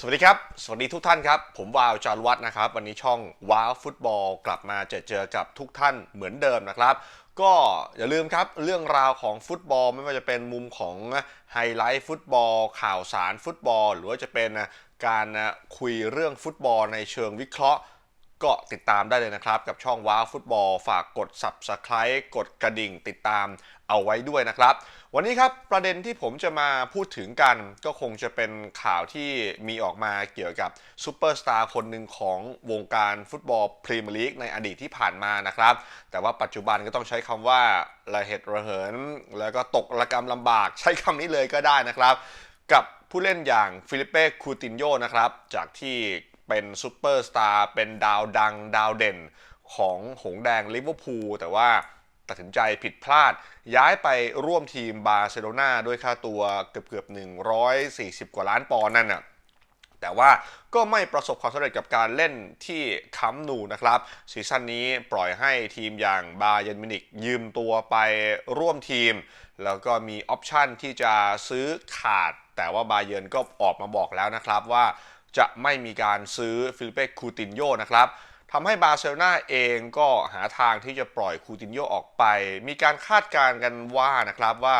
สวัสดีครับ สวัสดีทุกท่านครับ ผมวาวจารวัฒน์นะครับ วันนี้ช่องว้าวฟุตบอลกลับมาเจอเจอกับทุกท่านเหมือนเดิมนะครับ ก็อย่าลืมครับเรื่องราวของฟุตบอลไม่ว่าจะเป็นมุมของไฮไลท์ฟุตบอล ข่าวสารฟุตบอล หรือว่าจะเป็นการคุยเรื่องฟุตบอลในเชิงวิเคราะห์ ก็ติดตามได้เลยนะครับ กับช่องว้าฟุตบอล ฝากกด Subscribe กดกระดิ่งติดตามเอาไว้ด้วยนะครับ วันนี้ครับประเด็นที่ผมจะมาพูดถึงกัน ก็คงจะเป็นข่าวที่มีออกมาเกี่ยวกับซูเปอร์สตาร์คนหนึ่งของวงการฟุตบอลพรีเมียร์ลีกในอดีตที่ผ่านมานะครับ แต่ว่าปัจจุบันก็ต้องใช้คำว่าระเหตุระเหิน แล้วก็ตกระกรรมลำบากใช้คำนี้เลยก็ได้นะครับ กับผู้เล่นอย่างฟิลิเป้คูตินโยนะครับ จากที่ เป็นซูเปอร์สตาร์เป็นดาวดังดาวเด่นของหงแดงลิเวอร์พูลแต่ว่าตัดสินใจผิดพลาด ย้ายไปร่วมทีมบาร์เซโลนาด้วยค่าตัวเกือบเกือบ 140 กว่าล้านปอนด์นั่นน่ะแต่ว่าก็ไม่ประสบความสำเร็จกับการเล่นที่คัมนูนะครับซีซั่นนี้ปล่อยให้ทีมอย่างบาเยนมินิกยืมตัวไปร่วมทีม แล้วก็มีออปชันที่จะซื้อขาด แต่ว่าบาเยนก็ออกมาบอกแล้วนะครับว่า จะไม่มีการซื้อฟิลิเป้คูตินโยนะครับทำให้บาร์เซโลนาเองก็หาทางที่จะปล่อยคูตินโยออกไป มีการคาดการณ์กันว่านะครับว่า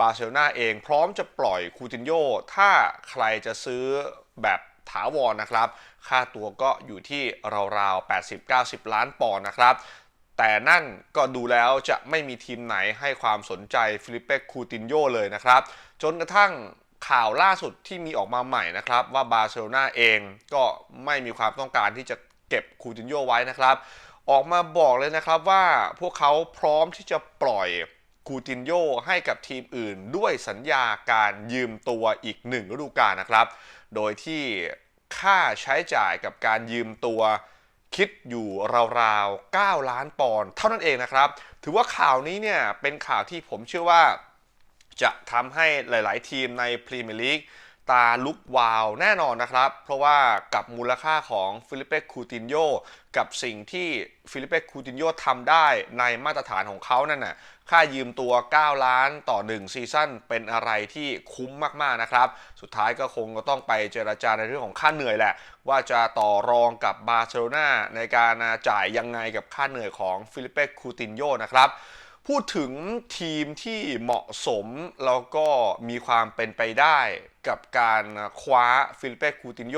บาร์เซโลนาเองพร้อมจะปล่อยคูตินโยถ้าใครจะซื้อแบบถาวรนนะครับ ค่าตัวก็อยู่ที่ราวๆ 80-90 ล้านปอนด์นะครับ แต่นั่นก็ดูแล้วจะไม่มีทีมไหนให้ความสนใจฟิลิปเป้คูตินโยเลยนะครับ จนกระทั่ง ข่าวล่าสุดที่มีออกมาใหม่นะครับ ว่าบาร์เซโลนาเองก็ไม่มีความต้องการที่จะเก็บคูตินโยไว้นะครับ ออกมาบอกเลยนะครับว่าพวกเขาพร้อมที่จะปล่อยคูตินโยให้กับทีมอื่น ด้วยสัญญาการยืมตัวอีกหนึ่งฤดูกาลนะครับ โดยที่ค่าใช้จ่ายกับการยืมตัวคิดอยู่ราวๆ 9 ล้านปอนด์เท่านั้นเองนะครับ ถือว่าข่าวนี้เนี่ยเป็นข่าวที่ผมเชื่อว่า จะทำให้หลาย ๆ ทีมในพรีเมียร์ลีกตาลุกวาวแน่นอนนะครับ เพราะว่ากับมูลค่าของฟิลิปเป้คูตินโยกับสิ่งที่ฟิลิปเป้คูตินโยทำได้ในมาตรฐานของเขานั่นน่ะค่ายืมตัว 9 ล้านต่อ 1 ซีซั่นเป็นอะไรที่คุ้มมาก ๆ นะครับ สุดท้ายก็คงก็ต้องไปเจราจาในเรื่องของค่าเหนื่อยแหละ ว่าจะต่อรองกับบาร์เซโลนาในการจ่ายยังไงกับค่าเหนื่อยของฟิลิปเป้คูตินโยนะครับ พูดถึงทีมที่เหมาะสม แล้วก็มีความเป็นไปได้กับการคว้าฟิลิเป้คูตินโย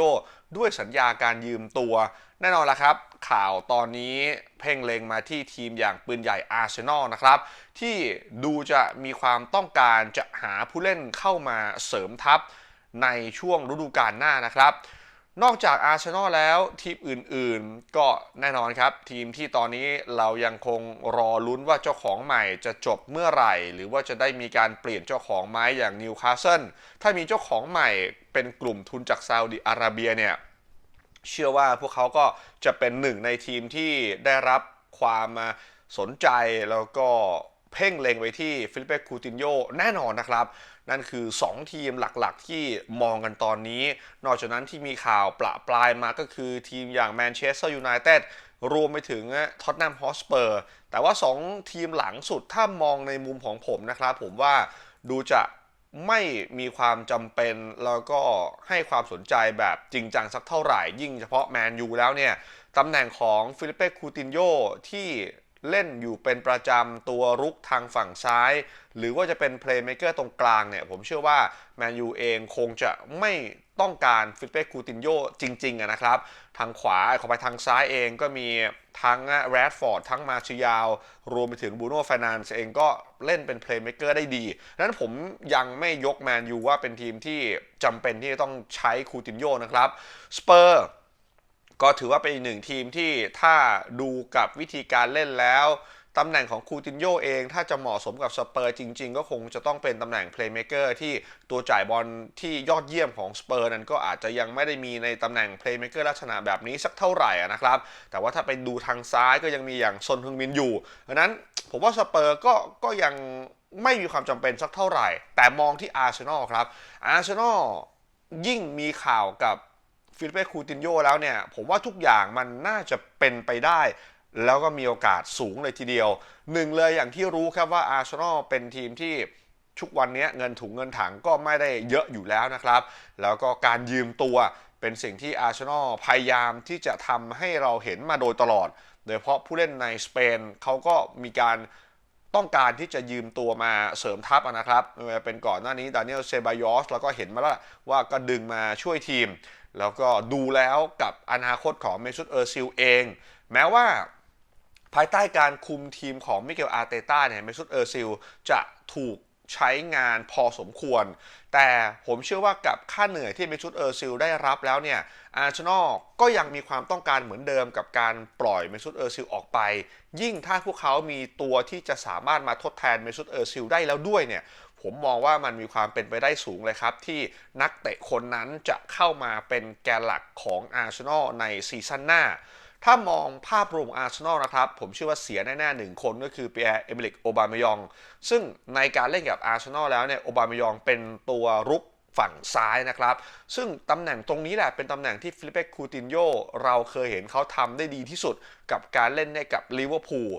ด้วยสัญญาการยืมตัว แน่นอนละครับ ข่าวตอนนี้เพ่งเล็งมาที่ทีมอย่างปืนใหญ่อาร์เซนอลนะครับ ที่ดูจะมีความต้องการจะหาผู้เล่นเข้ามาเสริมทัพในช่วงฤดูกาลหน้านะครับ นอกจากอาร์เซนอลแล้วทีมอื่นๆ ก็แน่นอนครับ ทีมที่ตอนนี้เรายังคงรอลุ้นว่าเจ้าของใหม่จะจบเมื่อไหร่ หรือว่าจะได้มีการเปลี่ยนเจ้าของไม้อย่างนิวคาสเซิลถ้ามีเจ้าของใหม่เป็นกลุ่มทุนจากซาอุดิอาระเบียเนี่ยเชื่อว่าพวกเขาก็จะเป็นหนึ่งในทีมที่ได้รับความสนใจแล้วก็ เพ่งเล็งไปที่ฟิลิปเป้คูตินโยแน่นอนนะครับ นั่นคือ 2 ทีมหลักๆ ที่มองกันตอนนี้ นอกจากนั้นที่มีข่าวประปลายมาก็คือทีมอย่างแมนเชสเตอร์ยูไนเต็ดรวมไปถึงท็อตแนมฮอสเปอร์แต่ว่า 2 ทีมหลังสุดถ้ามองในมุมของผมนะครับ ผมว่าดูจะไม่มีความจำเป็นแล้วก็ให้ความสนใจแบบจริงจังสักเท่าไหร่ ยิ่งเฉพาะแมนยูแล้วเนี่ยตำแหน่งของฟิลิปเป้คูตินโยที่ เล่นอยู่เป็นประจำตัวรุกทางฝั่งซ้าย หรือว่าจะเป็นเพลย์เมเกอร์ตรงกลางเนี่ย ผมเชื่อว่าแมนยูเองคงจะไม่ต้องการฟิลเป้คูตินโยจริงๆนะครับ ทางขวาขอไปทางซ้ายเองก็มีทั้งแรดฟอร์ดทั้งมาชิยาว รวมไปถึงบูโน่ฟนานซ์เองก็เล่นเป็นเพลย์เมเกอร์ได้ดีดังนั้นผมยังไม่ยกแมนยูว่าเป็นทีมที่จำเป็นที่จะต้องใช้คูตินโยนะครับสเปอร์ ก็ถือว่าเป็นอีกหนึ่งทีมที่ถ้าดูกับวิธีการเล่นแล้วตำแหน่งของคูตินโยเอง ถ้าจะเหมาะสมกับสเปอร์จริง ๆ ก็คงจะต้องเป็นตำแหน่งเพลย์เมเกอร์ที่ตัวจ่ายบอลที่ยอดเยี่ยมของสเปอร์นั้นก็อาจจะยังไม่ได้มีในตำแหน่งเพลย์เมเกอร์ลักษณะแบบนี้สักเท่าไหร่นะครับ แต่ว่าถ้าไปดูทางซ้ายก็ยังมีอย่างซนฮึงมินอยู่ดังนั้นผมว่าสเปอร์ก็ก็ยังไม่มีความจำเป็นสักเท่าไหร่ แต่มองที่อาร์เซนอลครับอาร์เซนอลยิ่งมีข่าวกับ ฟิลิปเป้คูตินโยแล้วเนี่ย ผมว่าทุกอย่างมันน่าจะเป็นไปได้ แล้วก็มีโอกาสสูงเลยทีเดียวหนึ่งเลยอย่างที่รู้ครับว่าอาร์เซนอลเป็นทีมที่ทุกวันนี้เงินถุงเงินถังก็ไม่ได้เยอะอยู่แล้วนะครับ แล้วก็การยืมตัวเป็นสิ่งที่อาร์เซนอลพยายามที่จะทำให้เราเห็นมาโดยตลอด โดยเฉพาะผู้เล่นในสเปนเขาก็มีการต้องการที่จะยืมตัวมาเสริมทัพนะครับมาเป็นก่อนหน้านี้ดานิเอลเซบายอสเราก็เห็นมาแล้วว่าก็ดึงมาช่วยทีม แล้วก็ดูแล้วกับอนาคตของเมซุตเออร์ซิลเอง แม้ว่าภายใต้การคุมทีมของมิเกลอาร์เตต้าเนี่ยเมซุตเออร์ซิลจะถูกใช้งานพอสมควร แต่ผมเชื่อว่ากับค่าเหนื่อยที่เมซุตเออร์ซิลได้รับแล้วเนี่ยอาร์เซนอลก็ยังมีความต้องการเหมือนเดิมกับการปล่อยเมซุตเออร์ซิลออกไป ยิ่งถ้าพวกเขามีตัวที่จะสามารถมาทดแทนเมซุตเออร์ซิลได้แล้วด้วยเนี่ย ผมมองว่ามันมีความเป็นไปได้สูงเลยครับ ที่นักเตะคนนั้นจะเข้ามาเป็นแกนหลักของอาร์เซนอลในซีซั่นหน้า ถ้ามองภาพรวมอาร์เซนอลนะครับ ผมเชื่อว่าเสียแน่ๆหนึ่งคนก็คือเปียร์เอเมริกโอบามยอง ซึ่งในการเล่นกับอาร์เซนอลแล้วเนี่ยโอบามยองเป็นตัวรุกฝั่งซ้ายนะครับ ซึ่งตำแหน่งตรงนี้แหละเป็นตำแหน่งที่ฟิลิปเปคูตินโยเราเคยเห็นเขาทำได้ดีที่สุดกับการเล่นในกับลิเวอร์พูล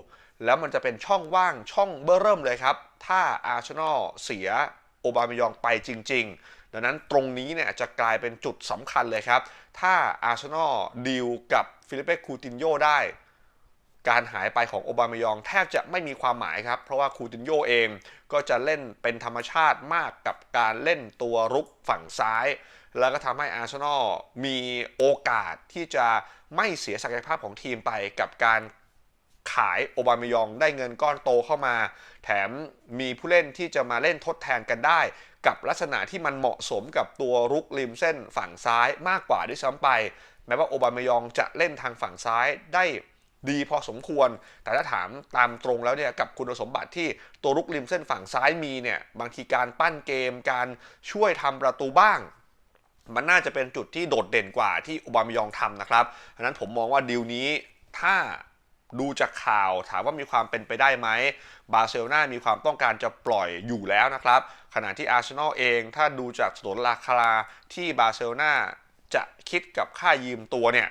แล้วมันจะเป็นช่องว่างช่องเบอร์เริ่มเลยครับ ถ้าอาร์เซนอลเสียโอบามายองไปจริง ๆ ดังนั้นตรงนี้เนี่ยจะกลายเป็นจุดสำคัญเลยครับ ถ้าอาร์เซนอลดีลกับฟิลิปเป้คูตินโยได้ การหายไปของโอบามายองแทบจะไม่มีความหมายครับ เพราะว่าคูตินโยเองก็จะเล่นเป็นธรรมชาติมากกับการเล่นตัวรุกฝั่งซ้าย แล้วก็ทำให้อาร์เซนอลมีโอกาสที่จะไม่เสียศักยภาพของทีมไปกับการ ขายโอบามายองได้เงินก้อนโตเข้ามา แถมมีผู้เล่นที่จะมาเล่นทดแทนกันได้ กับลักษณะที่มันเหมาะสมกับตัวรุกริมเส้นฝั่งซ้ายมากกว่าด้วยซ้ำไป แม้ว่าโอบามายองจะเล่นทางฝั่งซ้ายได้ดีพอสมควร แต่ถ้าถามตามตรงแล้วเนี่ยกับคุณสมบัติที่ตัวรุกริมเส้นฝั่งซ้ายมีเนี่ยบางทีการปั้นเกมการช่วยทำประตูบ้าง มันน่าจะเป็นจุดที่โดดเด่นกว่าที่โอบามายองทำนะครับดังนั้นผมมองว่าดีลนี้ถ้า ดูจากข่าวถามว่ามีความเป็นไปได้ไหมบาร์เซโลนามีความต้องการจะปล่อยอยู่แล้วนะครับ ขณะที่อาร์เซนอลเองถ้าดูจากสนนราคาที่บาร์เซโลนาจะคิดกับค่ายืมตัวเนี่ย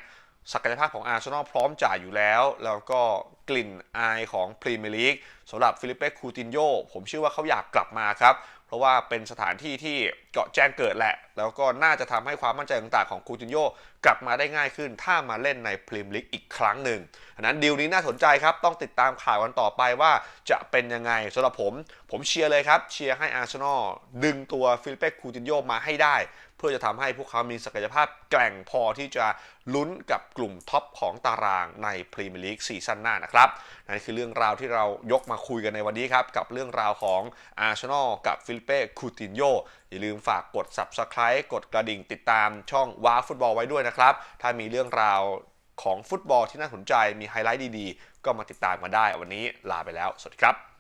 ศักยภาพของอาร์เซนอลพร้อมจ่ายอยู่แล้ว แล้วก็กลิ่นอายของพรีเมียร์ลีก สำหรับฟิลิปเป้คูตินโยผมเชื่อว่าเขาอยากกลับมาครับ เพราะว่าเป็นสถานที่ที่เกาะแจ้งเกิดแหละ แล้วก็น่าจะทำให้ความมั่นใจต่างๆของคูตินโยกลับมาได้ง่ายขึ้น ถ้ามาเล่นในพรีเมียร์ลีกอีกครั้งหนึ่งอันนั้นดีลนี้น่าสนใจครับ ต้องติดตามข่าวกันต่อไปว่าจะเป็นยังไงสำหรับผม ผมเชียร์เลยครับ เชียร์ให้อาร์เซนอลดึงตัวฟิลิปเป้คูตินโยมาให้ได้ เพื่อจะทำให้พวกเขามีศักยภาพแกร่งพอที่จะลุ้นกับกลุ่มท็อปของตารางในพรีเมียร์ลีกซีซั่นหน้านะครับนั่นคือเรื่องราวที่เรายกมาคุยกันในวันนี้ครับ กับเรื่องราวของอาร์เซนอลกับฟิลิปเป้คูตินโยอย่าลืมฝากกด Subscribe กดกระดิ่งติดตามช่องว้าฟุตบอลไว้ด้วยนะครับ ถ้ามีเรื่องราวของฟุตบอลที่น่าสนใจมีไฮไลท์ดีๆ ก็มาติดตามมาได้ วันนี้ลาไปแล้ว สวัสดีครับ